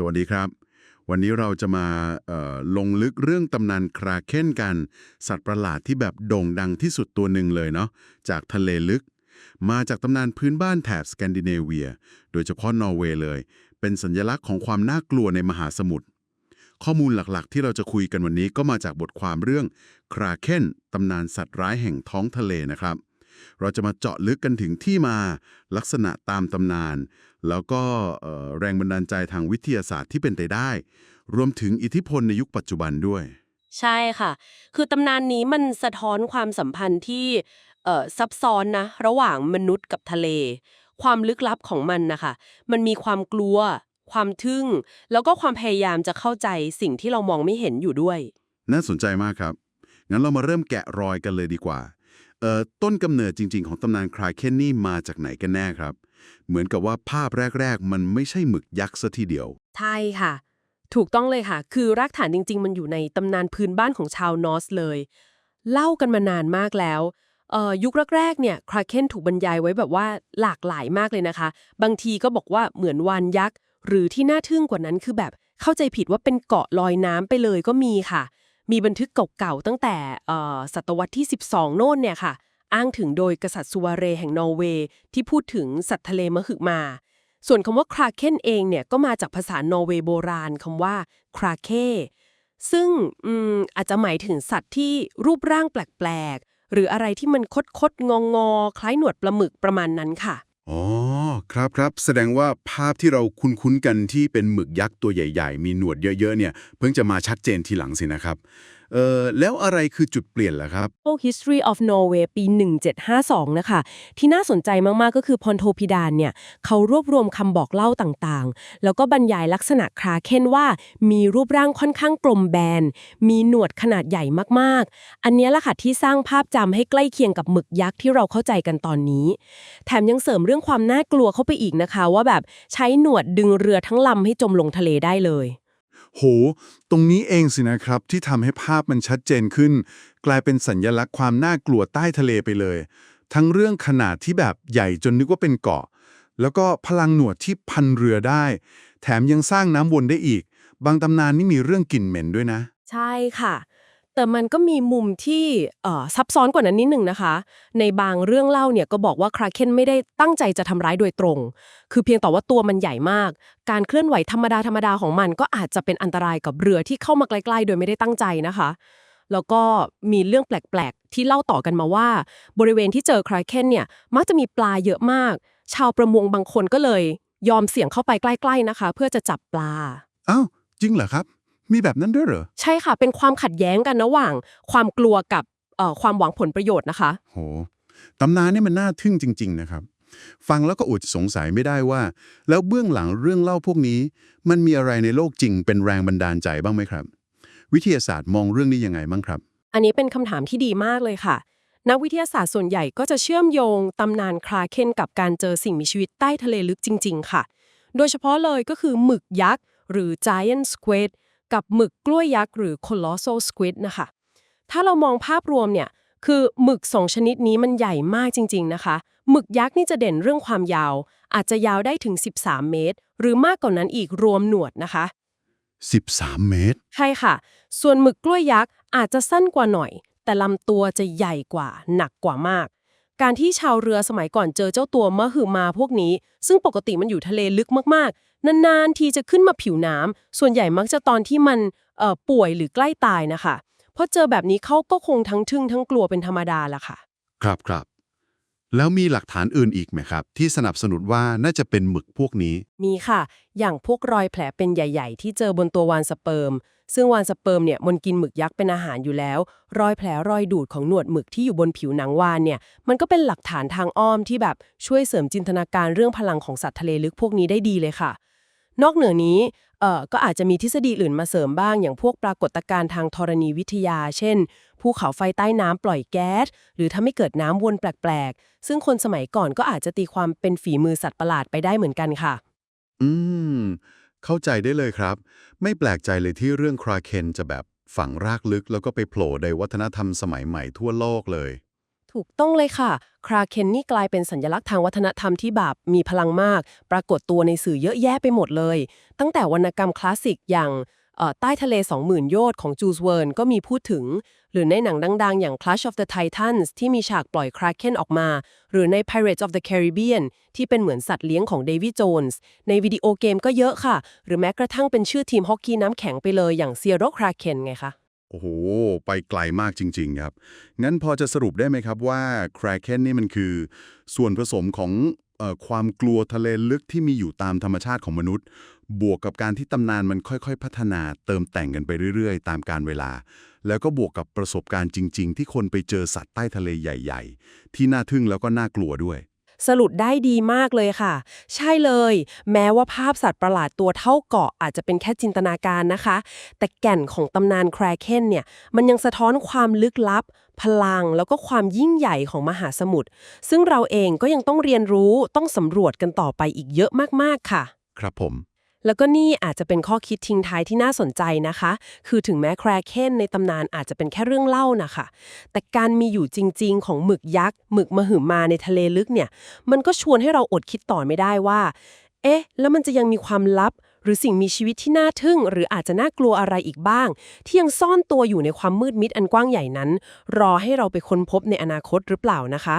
สวัสดีครับ วันนี้เราจะมาลงลึกเรื่องตำนานคราเคนกัน สัตว์ประหลาดที่แบบโด่งดังที่สุดตัวหนึ่งเลยเนาะจากทะเลลึก มาจากตำนานพื้นบ้านแถบสแกนดิเนเวีย โดยเฉพาะนอร์เวย์เลย เป็นสัญลักษณ์ของความน่ากลัวในมหาสมุทรข้อมูลหลักๆ ที่เราจะคุยกันวันนี้ก็มาจากบทความเรื่องคราเคนตำนานสัตว์ร้ายแห่งท้องทะเลนะครับ เราจะมาเจาะลึกกันถึงที่มาลักษณะตามตำนาน แล้วก็เอ่อแรงบันดาลใจทางวิทยาศาสตร์ที่เป็นไปได้ รวมถึงอิทธิพลในยุคปัจจุบันด้วย ใช่ค่ะ คือตำนานนี้มันสะท้อนความสัมพันธ์ที่เอ่อซับซ้อนนะ ระหว่างมนุษย์กับทะเล ความลึกลับของมันนะคะมันมีความกลัว ความทึ่ง แล้วก็ความพยายามจะเข้าใจสิ่งที่เรามองไม่เห็นอยู่ด้วย น่าสนใจมากครับ งั้นเรามาเริ่มแกะรอยกันเลยดีกว่าเอ่อ ต้นกำเนิดจริง ๆ ของตำนานคลายเคนนี่มาจากไหนกันแน่ครับ เหมือนกับว่าภาพแรก ๆ มันไม่ใช่หมึกยักษ์ซะทีเดียว ใช่ค่ะ ถูกต้องเลยค่ะ คือรากฐานจริง ๆ มันอยู่ในตำนานพื้นบ้านของชาวนอร์สเลย เล่ากันมานานมากแล้วเอ่อยุคแรกๆเนี่ยคราเคนถูกบรรยายไว้แบบว่าหลากหลายมากเลยนะคะ บางทีก็บอกว่าเหมือนวานยักษ์ หรือที่น่าทึ่งกว่านั้นคือแบบเข้าใจผิดว่าเป็นเกาะลอยน้ำไปเลยก็มีค่ะ มีบันทึกเก่าๆ ตั้งแต่ศตวรรษที่ 12 โน่นเนี่ยค่ะ อ้างถึงโดยกษัตริย์สุวาเรแห่งนอร์เวย์ที่พูดถึงสัตว์ทะเลมหึมา ส่วนคำว่าคราเคนเองเนี่ยก็มาจากภาษานอร์เวย์โบราณคำว่าคราเคซึ่งออาจจะหมายถึงสัตว์ที่รูปร่างแปลกๆ หรืออะไรที่มันคดคดงองอๆคล้ายหนวดปลาหมึกประมาณนั้นค่ะ อ๋อ ครับครับ แสดงว่าภาพที่เราคุ้นๆกันที่เป็นหมึกยักษ์ตัวใหญ่ ๆ มีหนวดเยอะ ๆ เนี่ย เพิ่งจะมาชัดเจนทีหลังสินะครับ เออแล้วอะไรคือจุดเปลี่ยนล่ะครับพวก History of Norway ปี 1752 นะคะ ที่น่าสนใจมาก ๆ ก็คือพอนโทพิดานเนี่ย เขารวบรวมคำบอกเล่าต่างๆ แล้วก็บรรยายลักษณะคราเคนว่า มีรูปร่างค่อนข้างกลมแบน มีหนวดขนาดใหญ่มากๆ อันเนี้ยแหละค่ะที่สร้างภาพจำให้ใกล้เคียงกับหมึกยักษ์ที่เราเข้าใจกันตอนนี้ แถมยังเสริมเรื่องความน่ากลัวเข้าไปอีกนะคะ ว่าแบบใช้หนวดดึงเรือทั้งลำให้จมลงทะเลได้เลย โห ตรงนี้เองสินะครับ ที่ทำให้ภาพมันชัดเจนขึ้น กลายเป็นสัญญลักษณ์ความน่ากลัวใต้ทะเลไปเลย ทั้งเรื่องขนาดที่แบบใหญ่จนนึกว่าเป็นเกาะ แล้วก็พลังหนวดที่พันเรือได้ แถมยังสร้างน้ำวนได้อีก บางตำนานนี่มีเรื่องกลิ่นเหม็นด้วยนะ ใช่ค่ะ แต่มันก็มีมุมที่ซับซ้อนกว่านั้นนิดหนึ่งนะคะ ในบางเรื่องเล่าเนี่ยก็บอกว่าคราเคนไม่ได้ตั้งใจจะทำร้ายโดยตรง คือเพียงแต่ว่าตัวมันใหญ่มาก การเคลื่อนไหวธรรมดาธรรมดาของมันก็อาจจะเป็นอันตรายกับเรือที่เข้ามาใกล้ๆ โดยไม่ได้ตั้งใจนะคะ แล้วก็มีเรื่องแปลกๆ ที่เล่าต่อกันมาว่า บริเวณที่เจอคราเคนเนี่ยมักจะมีปลาเยอะมาก ชาวประมงบางคนก็เลย ยอมเสี่ยงเข้าไปใกล้ ๆนะคะ เพื่อจะจับปลาอ้าวจริงเหรอครับ มีแบบนั้นด้วยเหรอ ใช่ค่ะ เป็นความขัดแย้งกันระหว่าง ความกลัวกับเอ่อความหวังผลประโยชน์นะคะ โหตำนานนี่มันน่าทึ่งจริง ๆ นะครับ ฟังแล้วก็อดสงสัยไม่ได้ว่า แล้วเบื้องหลังเรื่องเล่าพวกนี้ มันมีอะไรในโลกจริง เป็นแรงบันดาลใจบ้างไหมครับ วิทยาศาสตร์มองเรื่องนี้ยังไงบ้างครับ อันนี้เป็นคำถามที่ดีมากเลยค่ะ นักวิทยาศาสตร์ส่วนใหญ่ก็จะเชื่อมโยงตำนานคลาเคนกับการเจอสิ่งมีชีวิตใต้ทะเลลึกจริง ๆ ค่ะ โดยเฉพาะเลยก็คือหมึกยักษ์หรือ giant squid กับหมึกกล้วยยักษ์หรือ colossal squid นะคะ ถ้าเรามองภาพรวมเนี่ย คือหมึกสองชนิดนี้มันใหญ่มากจริง ๆ นะคะ หมึกยักษ์นี่จะเด่นเรื่องความยาว อาจจะยาวได้ถึง 13 เมตร หรือมากกว่านั้นอีกรวมหนวดนะคะ 13 เมตร ใช่ค่ะ ส่วนหมึกกล้วยยักษ์อาจจะสั้นกว่าหน่อย แต่ลำตัวจะใหญ่กว่า หนักกว่ามาก การที่ชาวเรือสมัยก่อนเจอเจ้าตัวมะหือมาพวกนี้ ซึ่งปกติมันอยู่ทะเลลึกมากๆ นานๆทีจะขึ้นมาผิวน้ำส่วนใหญ่มักจะตอนที่มันเอ่อป่วยหรือใกล้ตายนะคะเพราะเจอแบบนี้เขาก็คงทั้งทึ่งทั้งกลัวเป็นธรรมดาละค่ะ ครับครับแล้วมีหลักฐานอื่นอีกไหมครับ ที่สนับสนุนว่าน่าจะเป็นหมึกพวกนี้ มีค่ะ อย่างพวกรอยแผลเป็นใหญ่ ๆ ที่เจอบนตัววานสเปิร์ม ซึ่งวานสเปิร์มเนี่ยมันกินหมึกยักษ์เป็นอาหารอยู่แล้ว รอยแผลรอยดูดของหนวดหมึกที่อยู่บนผิวหนังวานเนี่ยมันก็เป็นหลักฐานทางอ้อมที่แบบช่วยเสริมจินตนาการเรื่องพลังของสัตว์ทะเลลึกพวกนี้ได้ดีเลยค่ะ นอกเหนือนี้เอ่อก็อาจจะมีทฤษฎีอื่นมาเสริมบ้าง อย่างพวกปรากฏการณ์ทางธรณีวิทยา เช่น ภูเขาไฟใต้น้ำปล่อยแก๊ส หรือถ้าไม่เกิดน้ำวนแปลก ๆ ซึ่งคนสมัยก่อนก็อาจจะตีความเป็นฝีมือสัตว์ประหลาดไปได้เหมือนกันค่ะ อืม เข้าใจได้เลยครับ ไม่แปลกใจเลยที่เรื่องคราเคนจะแบบฝังรากลึกแล้วก็ไปโผล่ในวัฒนธรรมสมัยใหม่ทั่วโลกเลย ถูกต้องเลยค่ะ คราเคนนี่กลายเป็นสัญลักษณ์ทางวัฒนธรรมที่แบบมีพลังมาก ปรากฏตัวในสื่อเยอะแยะไปหมดเลย ตั้งแต่วรรณกรรมคลาสสิกอย่างใต้ทะเล 20,000 โยชน์ของจูสเวิร์นก็มีพูดถึง หรือในหนังดังๆ อย่าง Clash of the Titans ที่มีฉากปล่อยคราเคนออกมา หรือใน Pirates of the Caribbean ที่เป็นเหมือนสัตว์เลี้ยงของเดวิ d โจนส์ในวิดีโอเกมก็เยอะค่ะ หรือแม้กระทั่งเป็นชื่อทีมฮอกกี้น้ำแข็งไปเลยอย่างเซียโรคราเคนไงคะ โอ้โห ไปไกลมากจริง ๆ ครับ งั้นพอจะสรุปได้ไหมครับว่า Kraken นี่มันคือส่วนผสมของออความกลัวทะเลลึกที่มีอยู่ตามธรรมชาติของมนุษย์ บวกกับการที่ตำนานมันค่อยๆ พัฒนาเติมแต่งกันไปเรื่อยๆ ตามการเวลา แล้วก็บวกกับประสบการณ์จริง ๆ ที่คนไปเจอสัตว์ใต้ทะเลใหญ่ ๆ ที่น่าทึ่งแล้วก็น่ากลัวด้วย สรุปได้ดีมากเลยค่ะ ใช่เลย แม้ว่าภาพสัตว์ประหลาดตัวเท่าเกาะอาจจะเป็นแค่จินตนาการนะคะ แต่แก่นของตำนานแครเคนเนี่ย มันยังสะท้อนความลึกลับ พลังแล้วก็ความยิ่งใหญ่ของมหาสมุทรซึ่งเราเองก็ยังต้องเรียนรู้ต้องสำรวจกันต่อไปอีกเยอะมากๆค่ะ ครับผม แล้วก็นี่อาจจะเป็นข้อคิดทิ้งท้ายที่น่าสนใจนะคะ คือถึงแม้แครเคนในตำนานอาจจะเป็นแค่เรื่องเล่านะคะ แต่การมีอยู่จริง ๆ ของหมึกยักษ์หมึกมหึมาในทะเลลึกเนี่ย มันก็ชวนให้เราอดคิดต่อไม่ได้ว่า เอ๊ะ แล้วมันจะยังมีความลับ หรือสิ่งมีชีวิตที่น่าทึ่ง หรืออาจจะน่ากลัวอะไรอีกบ้าง ที่ยังซ่อนตัวอยู่ในความมืดมิดอันกว้างใหญ่นั้น รอให้เราไปค้นพบในอนาคตหรือเปล่านะคะ